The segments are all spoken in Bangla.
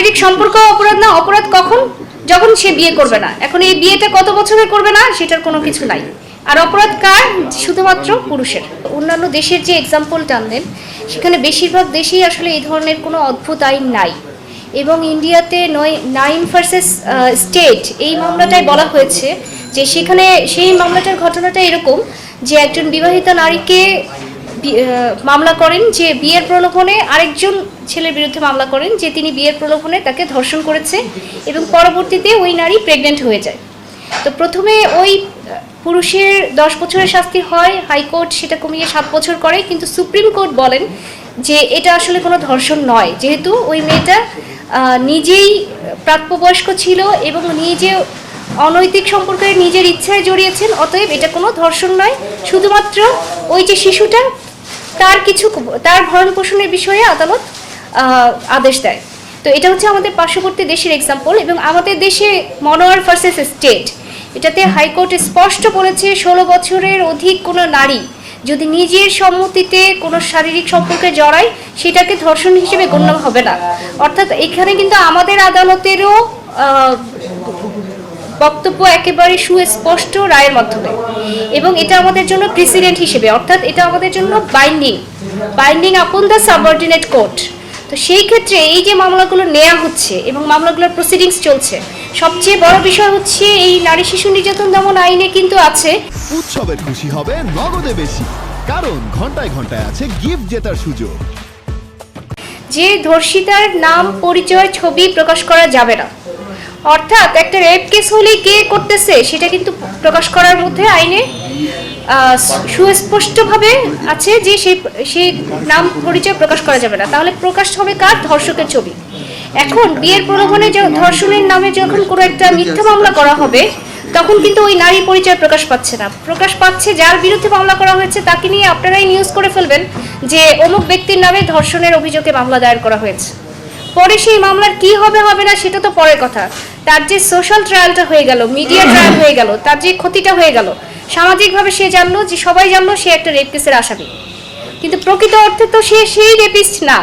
শারীরিক সম্পর্ক অপরাধ না, অপরাধ কখন? যখন সে বিয়ে করবে না। এখন এই বিয়েটা কত বছরে করবে না, সেটার কোনো কিছু নাই। আর অপরাধ কার? শুধুমাত্র পুরুষের। অন্যান্য দেশের যে এক্সাম্পল টানলেন সেখানে বেশিরভাগ দেশেই আসলে এই ধরনের কোনো অদ্ভুত আইন নাই। এবং ইন্ডিয়াতে নয় নাইন ভার্সেস স্টেট এই মামলাটায় বলা হয়েছে যে সেখানে সেই মামলাটার ঘটনাটা এরকম যে একজন বিবাহিতা নারীকে মামলা করেন যে বিয়ের প্রলোভনে আরেকজন ছেলের বিরুদ্ধে মামলা করেন যে তিনি বিয়ের প্রলোভনে তাকে ধর্ষণ করেছে এবং পরবর্তীতে ওই নারী প্রেগনেন্ট হয়ে যায়। তো প্রথমে ওই পুরুষের দশ বছরের শাস্তি হয়, হাইকোর্ট সেটা কমিয়ে সাত বছর করে, কিন্তু সুপ্রিম কোর্ট বলেন যে এটা আসলে কোনো ধর্ষণ নয়। যেহেতু ওই মেয়েটা নিজেই প্রাপ্তবয়স্ক ছিল এবং নিজে অনৈতিক সম্পর্কে নিজের ইচ্ছায় জড়িয়েছেন, অতএব এটা কোনো ধর্ষণ নয়। শুধুমাত্র ওই যে শিশুটা তার কিছু তার ভরণ পোষণের বিষয়ে আদালত আদেশ দেয়। তো এটা হচ্ছে আমাদের পার্শ্ববর্তী দেশের এক্সাম্পল এবং আমাদের দেশে মনোয়ার ভার্সেস স্টেট এটাতে হাইকোর্ট স্পষ্ট বলেছে ষোলো বছরের অধিক কোনো নারী যদি নিজের সম্মতিতে কোনো শারীরিক সম্পর্কে জড়ায় সেটাকে ধর্ষণ হিসেবে গণ্য হবে না। অর্থাৎ এখানে কিন্তু আমাদের আদালতেরও বক্তব্য একেবারে সুস্পষ্ট রায়ের মাধ্যমে। এবং এটা আমাদের জন্য প্রেসিডেন্ট হিসেবে অর্থাৎ এটা আমাদের জন্য binding binding upon the subordinate court তো সেই ক্ষেত্রে এই যে মামলাগুলো নেওয়া হচ্ছে এবং মামলাগুলোর প্রসিডিংস চলছে সবচেয়ে বড় বিষয় হচ্ছে এই নারী শিশু নির্যাতন দমন আইনে কিন্তু আছে। উৎসবের খুশি হবে নগদে বেশি। কারণ ঘন্টায় ঘন্টায় আছে গিফট জেতার সুযোগ। যে ধর্ষিতার নাম পরিচয় ছবি প্রকাশ করা যাবে না। অর্থাৎ একটা রেপ কেস হলে কে করতেছে, সেটা কিন্তু প্রকাশ করার মধ্যে আইনে সুস্পষ্টভাবে আছে যে সেই সেই নাম পরিচয় প্রকাশ করা যাবে না। তাহলে প্রকাশ হবে কার? ধর্ষকের ছবি। এখন বিয়ের প্রলোভনে ধর্ষণের নামে যখন কোনো একটা মিথ্যা মামলা করা হবে, তখন কিন্তু ওই নারী পরিচয় প্রকাশ পাচ্ছে না। প্রকাশ পাচ্ছে যার বিরুদ্ধে মামলা করা হয়েছে, তাকে নিয়ে আপনারাই নিউজ করে ফেলবেন যে অমুক ব্যক্তির নামে ধর্ষণের অভিযোগে মামলা দায়ের করা হয়েছে। পরে সেই মামলার কি হবে হবে না, সেটা তো পরের কথা। তার যে সোশ্যাল ট্রায়ালটা হয়ে গেল মিডিয়া ট্রায়াল হয়ে গেল, তার যে ক্ষতিটা হয়ে গেল, সামাজিকভাবে সে জানলো যে, সবাই জানলো সে একটা রেপ কেসের আসামি। কিন্তু প্রকৃত অর্থে তো সে সেই রেপিস্ট না।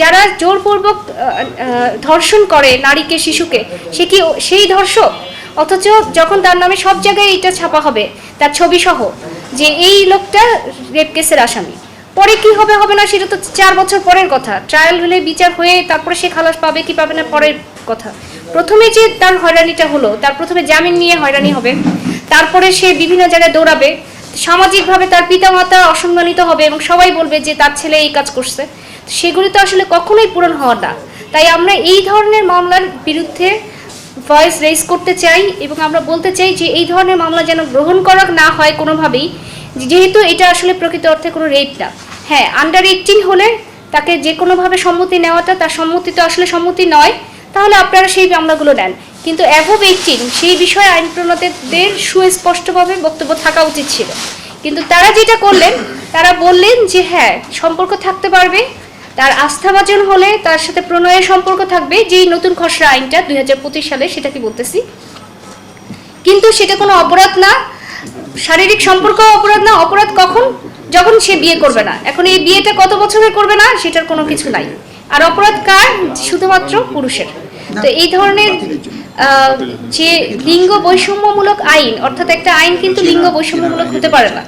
যারা জোরপূর্বক ধর্ষণ করে নারীকে, শিশুকে, সে কি সেই ধর্ষক? অথচ যখন তার নামে সব জায়গায় এটা ছাপা হবে, তার ছবি সহ যে এই লোকটা রেপ কেসের আসামি। পরে কি হবে হবে না, সেটা তো চার বছর পরের কথা। ট্রায়াল হলে বিচার হয়ে তারপরে সে খালাস পাবে কি পাবে না, পরের কথা। প্রথমে যে তার হয়রানিটা হলো, তার প্রথমে জামিন নিয়ে হয়রানি হবে, তারপরে সে বিভিন্ন জায়গায় দৌড়াবে, সামাজিকভাবে তার পিতামাতা অসম্মানিত হবে এবং সবাই বলবে যে তার ছেলে এই কাজ করছে। সেগুলি তো আসলে কখনোই পূরণ হওয়ার না। তাই আমরা এই ধরনের মামলার বিরুদ্ধে ভয়েস রেজ করতে চাই এবং আমরা বলতে চাই যে এই ধরনের মামলা যেন গ্রহণ করা না হয় কোনোভাবেই, যেহেতু এটা আসলে প্রকৃত অর্থে কোনো রেপ না। হ্যাঁ আন্ডার এইটিন হলে তাকে যে কোনোভাবে সম্মতি নেওয়াটা, তার সম্মতি তো আসলে সম্মতি নয় তাহলে আপনারা সেই মামলাগুলো নেন। কিন্তু অ্যাভোভ এইটিন সেই বিষয়ে আইন প্রণেতাদের সুস্পষ্টভাবে বক্তব্য থাকা উচিত ছিল। কিন্তু তারা যেটা করলেন, তারা বললেন যে হ্যাঁ সম্পর্ক থাকতে পারবে, তার আস্থাভাজন হলে তার সাথে প্রণয়ের সম্পর্ক থাকবে, যেই নতুন খসড়া আইনটা দুই সালে, সেটা কি বলতেছি? কিন্তু সেটা কোনো অপরাধ না, শারীরিক সম্পর্ক অপরাধ না, অপরাধ কখন? যখন সে বিয়ে করবে না। এখন এই বিয়েটা কত বছরে করবে না, সেটার কোনো কিছু নাই। আর অপরাধ কার? শুধুমাত্র পুরুষের। তো এই ধরনের আহ, যে লিঙ্গ বৈষম্যমূলক আইন অর্থাৎ একটা আইন কিন্তু লিঙ্গ বৈষম্যমূলক হতে পারে না।